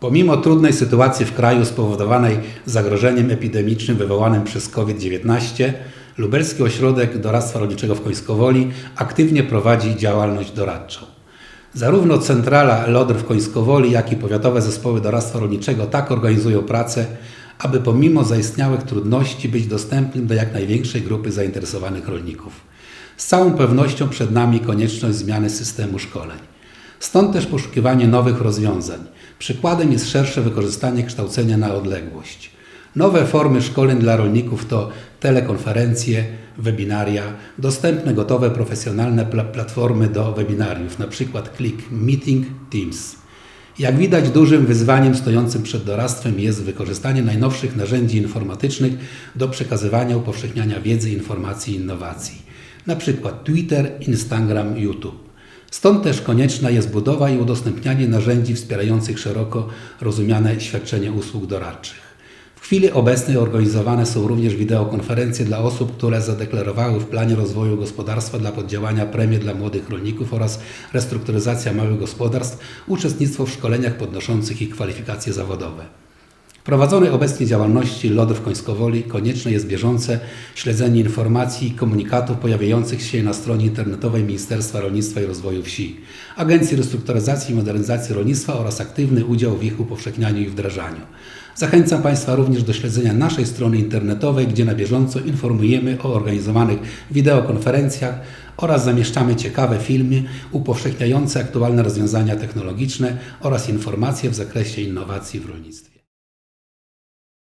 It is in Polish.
Pomimo trudnej sytuacji w kraju spowodowanej zagrożeniem epidemicznym wywołanym przez COVID-19, Lubelski Ośrodek Doradztwa Rolniczego w Końskowoli aktywnie prowadzi działalność doradczą. Zarówno centrala LODR w Końskowoli, jak i powiatowe zespoły doradztwa rolniczego tak organizują pracę, aby pomimo zaistniałych trudności być dostępnym do jak największej grupy zainteresowanych rolników. Z całą pewnością przed nami konieczność zmiany systemu szkoleń. Stąd też poszukiwanie nowych rozwiązań. Przykładem jest szersze wykorzystanie kształcenia na odległość. Nowe formy szkoleń dla rolników to telekonferencje, webinaria, dostępne gotowe profesjonalne pla- platformy do webinariów, np. Click Meeting Teams. Jak widać, dużym wyzwaniem stojącym przed doradztwem jest wykorzystanie najnowszych narzędzi informatycznych do przekazywania, upowszechniania wiedzy, informacji i innowacji, np. Twitter, Instagram, YouTube. Stąd też konieczna jest budowa i udostępnianie narzędzi wspierających szeroko rozumiane świadczenie usług doradczych. W chwili obecnej organizowane są również wideokonferencje dla osób, które zadeklarowały w planie rozwoju gospodarstwa dla poddziałania premie dla młodych rolników oraz restrukturyzacja małych gospodarstw, uczestnictwo w szkoleniach podnoszących ich kwalifikacje zawodowe. Prowadzonej obecnie działalności LODR w Końskowoli konieczne jest bieżące śledzenie informacji i komunikatów pojawiających się na stronie internetowej Ministerstwa Rolnictwa i Rozwoju Wsi, Agencji Restrukturyzacji i Modernizacji Rolnictwa oraz aktywny udział w ich upowszechnianiu i wdrażaniu. Zachęcam Państwa również do śledzenia naszej strony internetowej, gdzie na bieżąco informujemy o organizowanych wideokonferencjach oraz zamieszczamy ciekawe filmy upowszechniające aktualne rozwiązania technologiczne oraz informacje w zakresie innowacji w rolnictwie.